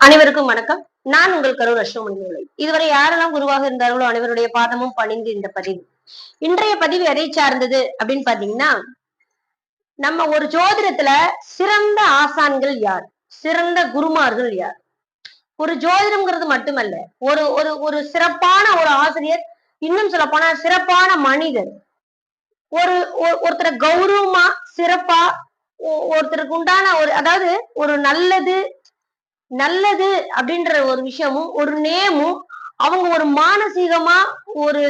அனைவருக்கும் வணக்கம். நான் உங்கள் கரூர் அஸ்வமணி இதுவரை யாரெல்லாம் குருவாக இருந்தார்களோ அனைவருடைய பாதமும் பணிந்து இந்த பதிவு. இன்றைய பதிவு எதை சார்ந்தது அப்படின்னு பாத்தீங்கன்னா நம்ம ஒரு ஜோதிடத்துல சிறந்த ஆசான்கள் யார்? சிறந்த குருமார்கள் யார்? ஒரு ஜோதிடம்ங்கிறது மட்டுமல்ல ஒரு ஒரு ஒரு சிறப்பான ஒரு ஆசிரியர் இன்னும் சொல்ல போனா சிறப்பான மனிதர். ஒரு ஒருத்தரை கௌரவமா சிறப்பா ஒருத்தருக்கு உண்டான ஒரு அதாவது ஒரு நல்லது நல்லது அப்படின்ற ஒரு விஷயமும் ஒரு நேமும் அவங்க ஒரு மானசீகமா ஒரு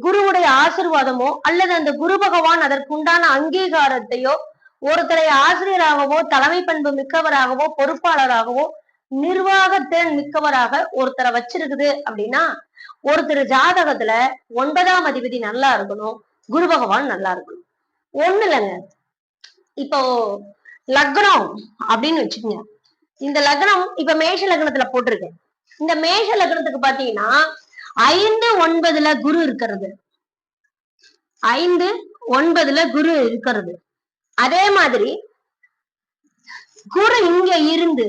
குருவுடைய ஆசிர்வாதமோ அல்லது அந்த குரு பகவான் அதற்குண்டான அங்கீகாரத்தையோ ஒருத்தரை ஆசிரியராகவோ தலைமை பண்பு மிக்கவராகவோ பொறுப்பாளராகவோ நிர்வாகத்திறன் மிக்கவராக ஒருத்தரை வச்சிருக்குது அப்படின்னா ஒருத்தர் ஜாதகத்துல ஒன்பதாம் அதிபதி நல்லா இருக்கணும் குரு பகவான் நல்லா இருக்கணும். ஒண்ணு இல்லைங்க இப்போ லக்னம் அப்படின்னு வச்சுக்கோங்க. இந்த லக்னம் இப்ப மேஷ லக்னத்துல போட்டிருக்கேன் இந்த மேஷ லக்னத்துக்கு பாத்தீங்கன்னா ஐந்து ஒன்பதுல குரு இருக்கிறது. ஐந்து ஒன்பதுல குரு இருக்கிறது. அதே மாதிரி குரு இங்க இருந்து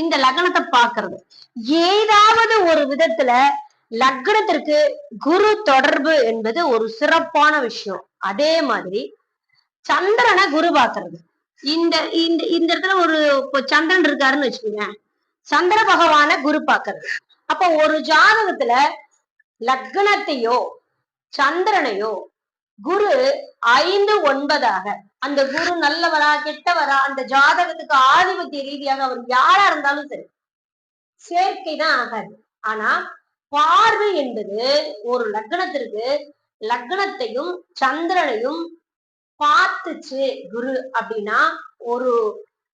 இந்த லக்னத்தை பாக்குறது ஏதாவது ஒரு விதத்துல லக்னத்திற்கு குரு தொடர்பு என்பது ஒரு சிறப்பான விஷயம். அதே மாதிரி சந்திரனை குரு பாக்குறது இந்த இந்த இந்த இடத்துல ஒரு இப்போ சந்திரன் இருக்காருன்னு வச்சுக்கோங்க. சந்திர பகவான குரு பாக்குறது அப்ப ஒரு ஜாதகத்துல லக்னத்தையோ சந்திரனையோ குரு ஐந்து ஒன்பதாக அந்த குரு நல்லவரா கெட்டவரா அந்த ஜாதகத்துக்கு ஆதிபத்திய ரீதியாக அவர் யாரா இருந்தாலும் சரி சேர்க்கை தான் ஆகாது. ஆனா பார்வை என்பது ஒரு லக்னத்திற்கு லக்னத்தையும் சந்திரனையும் பார்த்துச்சு குரு அப்படின்னா ஒரு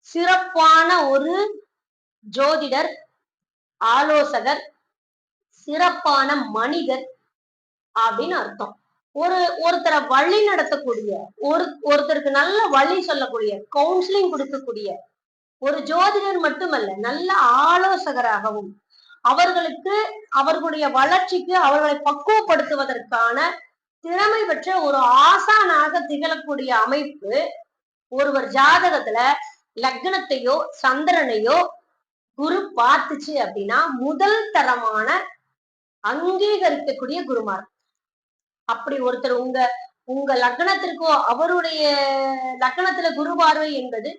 சிறப்பான ஒரு ஜோதிடர் ஆலோசகர் சிறப்பான மனிதர் அப்படின்னு அர்த்தம். ஒரு ஒருத்தரை வழி நடத்தக்கூடிய ஒரு ஒருத்தருக்கு நல்ல வழி சொல்லக்கூடிய கவுன்சிலிங் கொடுக்கக்கூடிய ஒரு ஜோதிடர் மட்டுமல்ல நல்ல ஆலோசகராகவும் அவர்களுக்கு அவர்களுடைய வளர்ச்சிக்கு அவர்களை பக்குவப்படுத்துவதற்கான திறமை பெற்ற ஒரு ஆசானாக திகழக்கூடிய அமைப்பு ஒருவர் ஜாதகத்துல லக்னத்தையோ சந்திரனையோ குரு பார்த்துச்சு அப்படின்னா முதல் தரமான அங்கீகரிக்கக்கூடிய குருமார். அப்படி ஒருத்தர் உங்க உங்க லக்னத்திற்கோ அவருடைய லக்னத்துல குரு பார்வை என்பது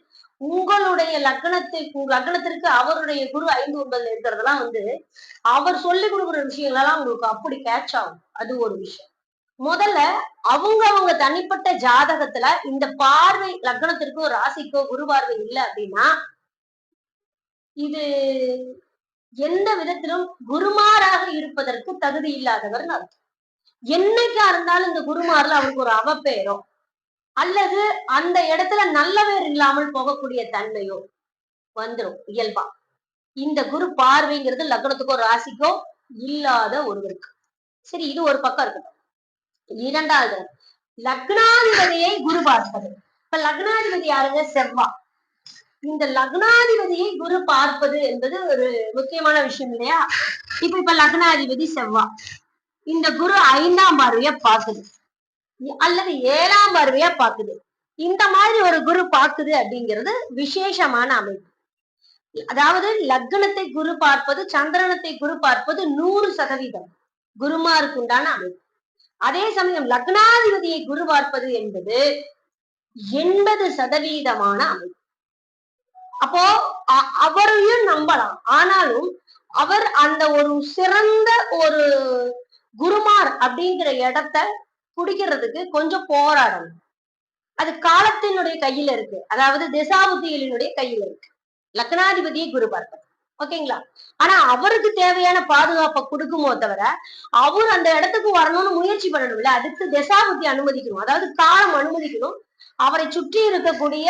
உங்களுடைய லக்னத்தை உங்க லக்னத்திற்கு அவருடைய குரு ஐந்து ஒன்பதுல இருக்கிறதெல்லாம் வந்து அவர் சொல்லி கொடுக்குற விஷயங்கள் எல்லாம் உங்களுக்கு அப்படி கேட்ச் ஆகும். அது ஒரு விஷயம். முதல்ல அவங்க அவங்க தனிப்பட்ட ஜாதகத்துல இந்த பார்வை லக்னத்திற்கோ ராசிக்கோ குரு பார்வை இல்லை அப்படின்னா இது எந்த விதத்திலும் குருமாராக இருப்பதற்கு தகுதி இல்லாதவர்னு அர்த்தம். என்னைக்கா இருந்தாலும் இந்த குருமார்ல அவருக்கு ஒரு அவப்பெயரோ அல்லது அந்த இடத்துல நல்ல பேர் இல்லாமல் போகக்கூடிய தன்மையோ வந்துடும் இயல்பா. இந்த குரு பார்வைங்கிறது லக்னத்துக்கோ ராசிக்கோ இல்லாத ஒருவருக்கு. சரி இது ஒரு பக்கம் இருக்கட்டும். இரண்டாவது லக்னாதிபதியை குரு பார்ப்பது. இப்ப லக்னாதிபதி யாருங்க? செவ்வா. இந்த லக்னாதிபதியை குரு பார்ப்பது என்பது ஒரு முக்கியமான விஷயம் இல்லையா? இப்ப இப்ப லக்னாதிபதி செவ்வா. இந்த குரு ஐந்தாம் பார்வைய பாக்குது அல்லது ஏழாம் பார்வைய பாக்குது இந்த மாதிரி ஒரு குரு பாக்குது அப்படிங்கிறது விசேஷமான அமைப்பு. அதாவது லக்னத்தை குரு பார்ப்பது சந்திரனத்தை குரு பார்ப்பது நூறு சதவீதம் குருமாருக்கு உண்டான அமைப்பு. அதே சமயம் லக்னாதிபதியை குரு பார்ப்பது என்பது எண்பது சதவீதமான அமைப்பு. அப்போ அ- அவரையும் நம்பலாம். ஆனாலும் அவர் அந்த ஒரு சிறந்த ஒரு குருமார் அப்படிங்கிற இடத்த பிடிக்கிறதுக்கு கொஞ்சம் போராடணும். அது காலத்தினுடைய கையில இருக்கு. அதாவது திசாபுத்திகளினுடைய கையில இருக்கு. லக்னாதிபதியை குரு பார்ப்பது. ஓகேங்களா? ஆனா அவருக்கு தேவையான பாதுகாப்பை கொடுக்குமோ தவிர அவர் அந்த இடத்துக்கு வரணும்னு முயற்சி பண்ணணும்ல அதுக்கு திசாபுத்தி அனுமதிக்கணும். அதாவது காலம் அனுமதிக்கணும். அவரை சுற்றி இருக்கக்கூடிய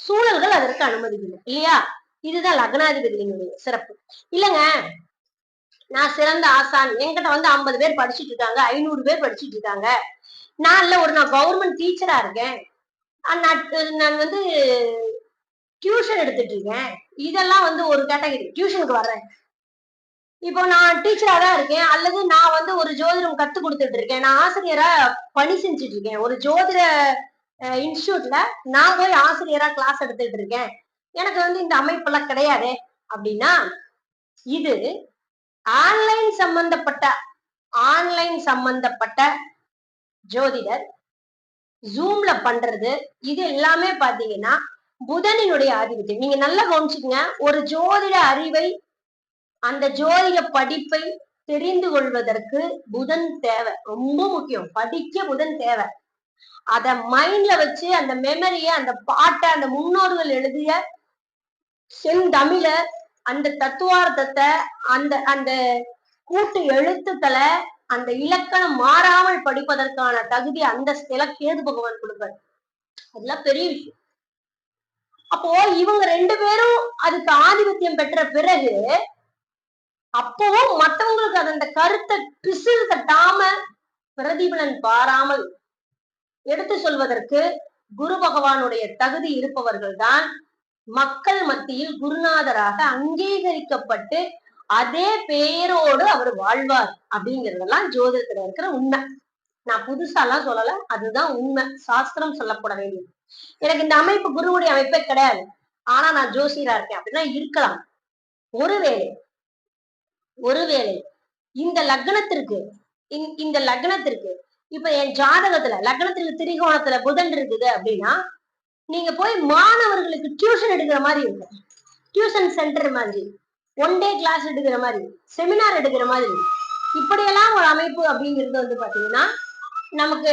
சூழல்கள் அதற்கு அனுமதிக்கணும். இல்லையா? இதுதான் லக்னாதிபதியினுடைய சிறப்பு. இல்லைங்க. நான் சிறந்த ஆசான். என்கிட்ட வந்து ஐம்பது பேர் படிச்சுட்டு இருக்காங்க. ஐநூறு பேர் படிச்சுட்டு இருக்காங்க. நான் இல்ல ஒரு நான் கவர்மெண்ட் டீச்சரா இருக்கேன். நான் நான் வந்து டியூஷன் எடுத்துட்டு இருக்கேன் இதெல்லாம் வந்து ஒரு கேட்டகரி டியூஷனுக்கு வர்றேன். இப்போ நான் டீச்சரா தான் இருக்கேன். அல்லது நான் வந்து ஒரு ஜோதிடம் கத்து கொடுத்துட்டு இருக்கேன் நான் ஆசிரியரா பணி செஞ்சுட்டு இருக்கேன் ஒரு ஜோதிட இன்ஸ்டியூட்ல நான் போய் ஆசிரியரா கிளாஸ் எடுத்துட்டு இருக்கேன் எனக்கு வந்து இந்த அமைப்பெல்லாம் கிடையாதே. அப்படின்னா இது ஆன்லைன் சம்பந்தப்பட்ட ஆன்லைன் சம்பந்தப்பட்ட ஜோதிடர் ஜூம்ல பண்றது இது எல்லாமே பாத்தீங்கன்னா புதனினுடைய ஆதிபத்தியம். நீங்க நல்லா கவனிச்சுக்கங்க. ஒரு ஜோதிட அறிவை அந்த ஜோதிட படிப்பை தெரிந்து கொள்வதற்கு புதன் தேவை. ரொம்ப முக்கியம். படிக்க புதன் தேவை. அத மைண்ட்ல வச்சு அந்த மெமரிய அந்த பாட்டை அந்த முன்னோர்கள் எழுதிய செந்தமிழ அந்த தத்துவார்த்தத்தை அந்த அந்த கூட்டு எழுத்துக்களை அந்த இலக்கணம் மாறாமல் படிப்பதற்கான தகுதி அந்த கேது பகவான் கொடுப்பார். அதெல்லாம் பெரிய விஷயம். அப்போ இவங்க ரெண்டு பேரும் அதுக்கு ஆதிபத்தியம் பெற்ற பிறகு அப்பவும் மத்தவங்களுக்கு அது அந்த கருத்தை பிசில் தட்டாம பிரதிபலன் பாராமல் எடுத்து சொல்வதற்கு குரு பகவானுடைய தகுதி இருப்பவர்கள் தான் மக்கள் மத்தியில் குருநாதராக அங்கீகரிக்கப்பட்டு அதே பெயரோடு அவர் வாழ்வார் அப்படிங்கறதெல்லாம் ஜோதிடத்துல இருக்கிற உண்மை. நான் புதுசாலாம் சொல்லல அதுதான் உண்மை. சாஸ்திரம் சொல்லப்பட வேண்டியது. எனக்கு இந்த அமைப்பு குருவுடைய அமைப்பே கிடையாது. ஆனா நான் ஜோசியரா இருக்கேன். அப்படின்னா இருக்கலாம். ஒருவேளை ஒருவேளை இந்த லக்னத்திற்கு இந்த லக்னத்திற்கு இப்ப என் ஜாதகத்துல லக்னத்திற்கு திரிகோணத்துல புதன் இருக்குது அப்படின்னா நீங்க போய் மாணவர்களுக்கு டியூஷன் எடுக்கிற மாதிரி இருக்கும் டியூஷன் சென்டர் மாதிரி ஒன் டே கிளாஸ் எடுக்கிற மாதிரி செமினார் எடுக்கிற மாதிரி. இப்படியெல்லாம் ஒரு அமைப்பு அப்படிங்கிறது வந்து பாத்தீங்கன்னா நமக்கு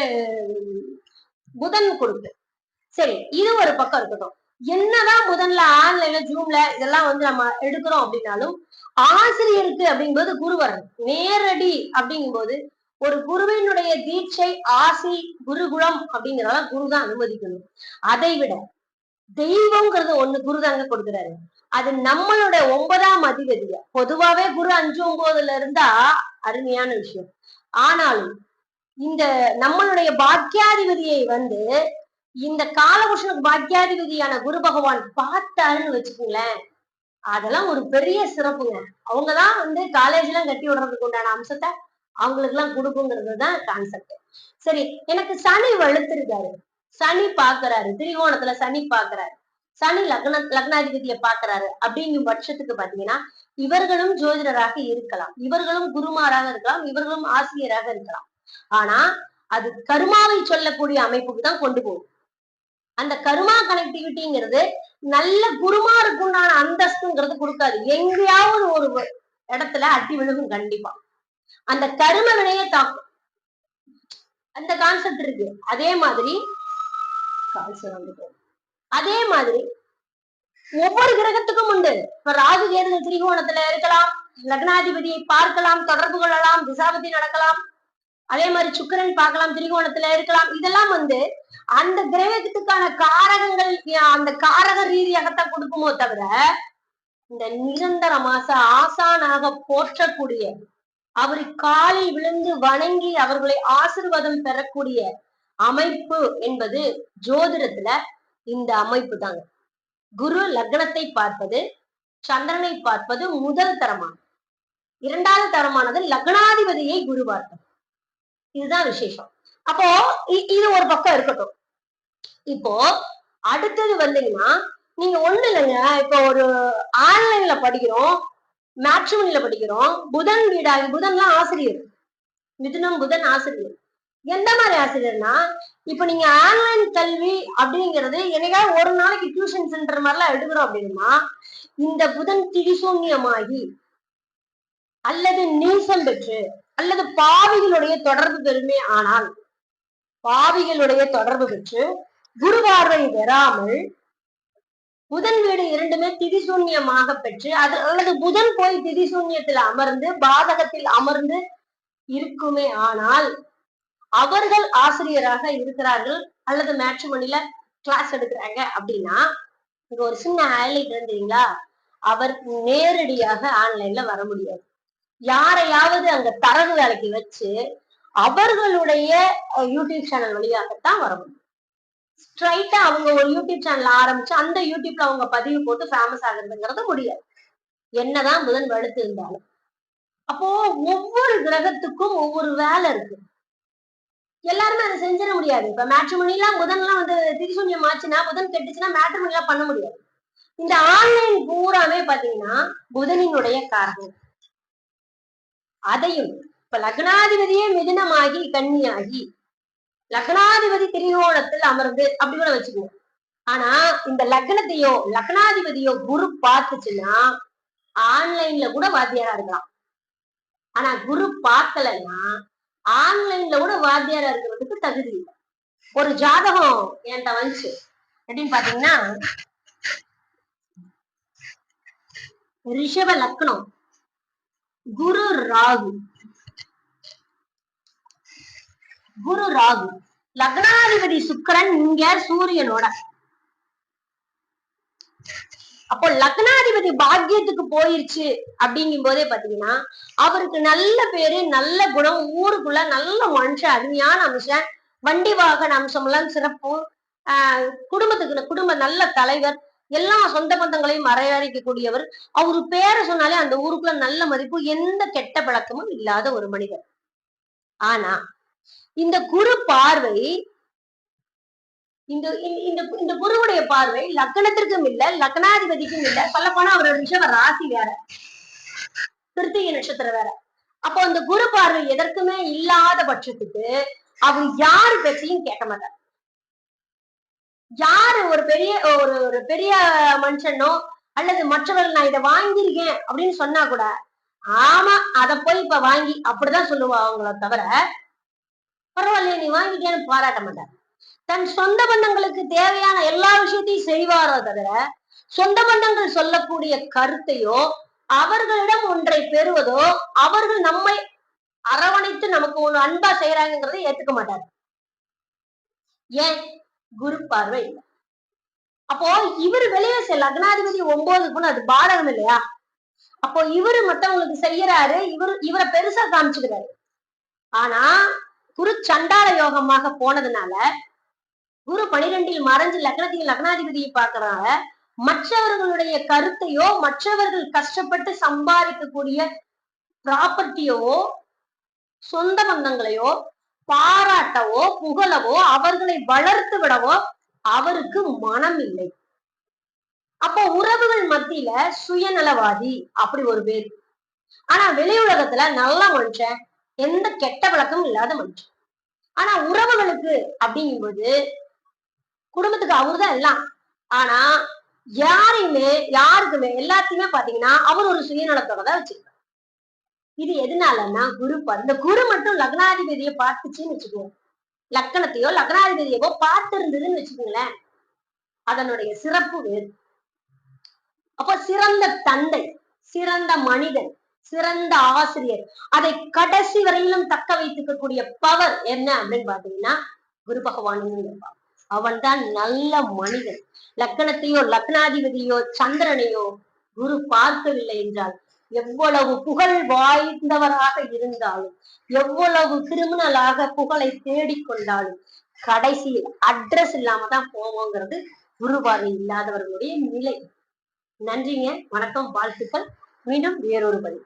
புதன் கொடுக்கு. சரி இது ஒரு பக்கம் இருக்கட்டும். என்னதான் புதன்ல ஆன்லைன்ல ஜூம்ல இதெல்லாம் வந்து நம்ம எடுக்கிறோம் அப்படின்னாலும் ஆசிரியருக்கு அப்படிங்கும்போது குருவரன் நேரடி அப்படிங்கும்போது ஒரு குருவினுடைய தீட்சை ஆசி குருகுலம் அப்படிங்கிறத குரு தான் அனுமதிக்கணும். அதை விட தெய்வம்ங்கிறது ஒண்ணு குரு தாங்க கொடுக்குறாரு. அது நம்மளோட ஒன்பதாம் அதிபதிய? பொதுவாவே குரு அஞ்சு ஒன்பதுல இருந்தா அருமையான விஷயம். ஆனாலும் இந்த நம்மளுடைய பாக்கியாதிபதியை வந்து இந்த காலபுருஷனுக்கு பாக்கியாதிபதியான குரு பகவான் பார்த்தாருன்னு வச்சுக்கோங்களேன். அதெல்லாம் ஒரு பெரிய சிறப்புங்க. அவங்கதான் வந்து காலேஜ் எல்லாம் கட்டி விடுறதுக்கு உண்டான அம்சத்தை அவங்களுக்கு எல்லாம் கொடுக்குங்கிறது தான் கான்செப்ட் சரி எனக்கு சனி வலுத்திருக்காரு. சனி பாக்குறாரு திரிகோணத்துல சனி பாக்குறாரு சனி லக்ன லக்னாதிபதிய பாக்குறாரு அப்படிங்கும் பட்சத்துக்கு பாத்தீங்கன்னா இவர்களும் ஜோதிடராக இருக்கலாம். இவர்களும் குருமாராக இருக்கலாம். இவர்களும் ஆசிரியராக இருக்கலாம். ஆனா அது கருமாவை சொல்லக்கூடிய அமைப்புக்கு தான் கொண்டு போகும். அந்த கருமா கனெக்டிவிட்டிங்கிறது நல்ல குருமா இருக்குண்டான அந்தஸ்துங்கிறது கொடுக்காது. எங்கேயாவது ஒரு இடத்துல அட்டி விழுகும் கண்டிப்பா. அந்த கரும வினைய தாக்கும். அந்த கான்செப்ட் இருக்கு. அதே மாதிரி அதே மாதிரி ஒவ்வொரு கிரகத்துக்கும் உண்டு. இப்ப ராகு கேது திரிகோணத்துல இருக்கலாம். லக்னாதிபதியை பார்க்கலாம் தொடர்பு கொள்ளலாம் திசாபதி நடக்கலாம். அதே மாதிரி சுக்கரன் பார்க்கலாம் திரிகோணத்துல இருக்கலாம். இதெல்லாம் வந்து அந்த கிரகத்துக்கான காரகங்கள் அந்த காரக ரீதியாகத்தான் கொடுக்குமோ தவிர இந்த நிரந்தர மாச ஆசானாக போற்றக்கூடிய அவரை காலில் விழுந்து வணங்கி அவர்களை ஆசிர்வாதம் பெறக்கூடிய அமைப்பு என்பது ஜோதிடத்துல இந்த அமைப்பு தாங்க குரு லக்னத்தை பார்ப்பது சந்திரனை பார்ப்பது முதல் தரமானது. இரண்டாவது தரமானது லக்னாதிபதியை குரு பார்ப்பது இதுதான் விசேஷம். அப்போ இது ஒரு பக்கம் இருக்கட்டும். இப்போ அடுத்தது வந்தீங்கன்னா நீங்க ஒண்ணு இல்லைங்க. இப்போ ஒரு ஆன்லைன்ல படிக்கிறோம் மேட்ரிமோனில படிக்கிறோம் புதன் வீடாகி புதன்லாம் ஆசிரியர். மிதுனம் புதன் ஆசிரியர். எந்த மாதிரி ஆசிரியர்னா இப்ப நீங்க ஆன்லைன் கல்வி அப்படிங்கிறது என்னைக்காவது ஒரு நாளைக்கு டியூஷன் சென்டர் மாதிரிலாம் எடுக்கிறோம் அப்படின்னா இந்த புதன் திரிசூன்யமாகி அல்லது நீசம் பெற்று அல்லது பாவிகளுடைய தொடர்பு பெறுமே ஆனால் பாவிகளுடைய தொடர்பு பெற்று குருவார்வை பெறாமல் புதன் வீடு இரண்டுமே திதிசூன்யமாக பெற்று அது அல்லது புதன் போய் திதிசூன்யத்தில் அமர்ந்து பாதகத்தில் அமர்ந்து இருக்குமே ஆனால் அவர்கள் ஆசிரியராக இருக்கிறார்கள் அல்லது மேட்ரிமோனில கிளாஸ் எடுக்கிறாங்க அப்படின்னா இங்க ஒரு சின்ன ஹைலைட் இருந்தீங்களா அவர் நேரடியாக ஆன்லைன்ல வர முடியாது. யாரையாவது அங்க தரகு வேலைக்கு வச்சு அவர்களுடைய யூடியூப் சேனல் வழியாகத்தான் வர முடியும். ஸ்ட்ரைட்டா அவங்க ஒரு யூடியூப் சேனல் ஆரம்பிச்சு அந்த யூடியூப்ல அவங்க பதிவு போட்டு ஃபேமஸ் ஆகுறதுங்கிறது முடியாது. என்னதான் புதன் வலுத்து இருந்தாலும். அப்போ ஒவ்வொரு கிரகத்துக்கும் ஒவ்வொரு வேலை இருக்கு. எல்லாருமே அதை செஞ்சிட முடியாது. இப்ப மேட்ரிமணிலாம் புதன்லாம் வந்து திரிசூன்யம் ஆச்சுன்னா புதன் கெட்டுச்சுன்னா மேட்ரிமணிலாம் பண்ண முடியாது. இந்த ஆன்லைன் பூராமே பாத்தீங்கன்னா புதனினுடைய காரணம். அதையும் இப்ப லக்னாதிபதியே மிதுனமாகி கன்னியாகி. லக்னாதிபதி திரிகோணத்தில் அமர்ந்து அப்படி கூட வச்சுக்கோங்க ஆனா இந்த லக்னத்தையோ லக்னாதிபதியோ குரு பார்த்துச்சுன்னா ஆன்லைன்ல கூட வாத்தியாரா இருக்கலாம். ஆனா குரு பார்க்கலன்னா ஆன்லைன்ல கூட வாத்தியாரா இருக்கிறதுக்கு தகுதி இல்லை. ஒரு ஜாதகம் என்கிட்ட வந்துச்சு. எப்படின்னு பாத்தீங்கன்னா ரிஷப லக்னம். குரு ராகு. குரு ராகு. லக்னாதிபதி சுக்கிரன் இங்க சூரியனோட. அப்போ லக்னாதிபதி பாக்கியத்துக்கு போயிருச்சு அப்படிங்கும் போதே பாத்தீங்கன்னா அவருக்கு நல்ல பேரு நல்ல குணம் ஊருக்குள்ள நல்ல மனுஷன் அருமையான அம்சம் வண்டி வாகன அம்சம் எல்லாம் சிறப்பு. ஆஹ் குடும்பத்துக்கு குடும்ப நல்ல தலைவர் எல்லா சொந்த பந்தங்களையும் வரையறைக்கக்கூடியவர் அவரு பேரை சொன்னாலே அந்த ஊருக்குள்ள நல்ல மதிப்பு எந்த கெட்ட பழக்கமும் இல்லாத ஒரு மனிதர். ஆனா இந்த குரு பார்வை இந்த இந்த- இந்த குருவுடைய பார்வை லக்னத்திற்கும் இல்ல லக்னாதிபதிக்கும் இல்ல. சொல்ல போனா அவரோட ரிஷப ராசி வேற. கிருத்திகை நட்சத்திரம் வேற. அப்போ அந்த குரு பார்வை எதற்குமே இல்லாத பட்சத்துக்கு அவர் யாரு பேச்சையும் கேட்க மாட்டார். யாரு ஒரு பெரிய ஒரு ஒரு பெரிய மனுஷனோ அல்லது மற்றவர்கள் நான் இதை வாங்கியிருக்கேன் அப்படின்னு சொன்னா கூட ஆமா அத போய் இப்ப வாங்கி அப்படிதான் சொல்லுவா அவங்கள தவிர பரவாயில்லையே நீ வாங்கிட்டேன்னு பாராட்ட மாட்டார். தன் சொந்த பந்தங்களுக்கு தேவையான எல்லா விஷயத்தையும் செய்வாரோ தவிர சொந்த பந்தங்கள் சொல்லக்கூடிய கருத்தையோ அவர்களிடம் ஒன்றை பெறுவதோ அவர்கள் நம்மை அரவணைத்து நமக்கு ஒண்ணு அன்பா செய்யறாங்கிறத ஏத்துக்க மாட்டார். ஏன்? குரு பார்வை. இல்லை அப்போ இவர் வெளியே செல்ல லக்னாதிபதி ஒன்பது பொண்ணு அது பாடகம் இல்லையா? அப்போ இவரு மத்தவங்களுக்கு செய்யறாரு இவரு இவரை பெருசா காமிச்சுக்கிறாரு. ஆனா குரு சண்டாள யோகமாக போனதுனால குரு பனிரெண்டில் மறைஞ்சு லக்னத்தில் லக்னாதிபதியை பார்க்கறனால மற்றவர்களுடைய கருத்தையோ மற்றவர்கள் கஷ்டப்பட்டு சம்பாதிக்கக்கூடிய ப்ராப்பர்ட்டியோ சொந்த பந்தங்களையோ பாராட்டவோ புகழவோ அவர்களை வளர்த்து விடவோ அவருக்கு மனம் இல்லை. அப்போ உறவுகள் மத்தியில சுயநலவாதி அப்படி ஒரு பேர். ஆனா வெளி உலகத்துல நல்ல மனுஷன் எந்த கெட்ட பழக்கமும் இல்லாத மனுஷன். ஆனா உறவுகளுக்கு அப்படிங்கும்போது குடும்பத்துக்கு அவருதான் எல்லாம். ஆனா யாரையுமே யாருக்குமே எல்லாத்தையுமே பாத்தீங்கன்னா அவர் ஒரு சுயநலத்தோட தான் வச்சிருக்காரு இது எதனாலன்னா குரு அந்த இந்த குரு மட்டும் லக்னாதிபதியை பார்த்துச்சுன்னு வச்சுக்கோங்க. லக்கணத்தையோ லக்னாதிபதியவோ பார்த்து இருந்ததுன்னு வச்சுக்கோங்களேன். அதனுடைய சிறப்பு வேறு. அப்ப சிறந்த தந்தை சிறந்த மனிதன் சிறந்த ஆசிரியர் அதை கடைசி வரையிலும் தக்க வைத்துக்கக்கூடிய பவர் என்ன அப்படின்னு பாத்தீங்கன்னா குரு பகவான் அவன் தான் நல்ல மனிதன். லக்கணத்தையோ லக்னாதிபதியோ சந்திரனையோ குரு பார்க்கவில்லை என்றால் எவ்வளவு புகழ் வாய்ந்தவராக இருந்தாலும் எவ்வளவு கிரிமினலாக புகழை தேடிக்கொண்டாலும் கடைசியில் அட்ரஸ் இல்லாம தான் போவோங்கிறது குருபாதை இல்லாதவர்களுடைய நிலை. நன்றிங்க வணக்கம் வாழ்த்துக்கள். மீண்டும் வேறொரு பதிவு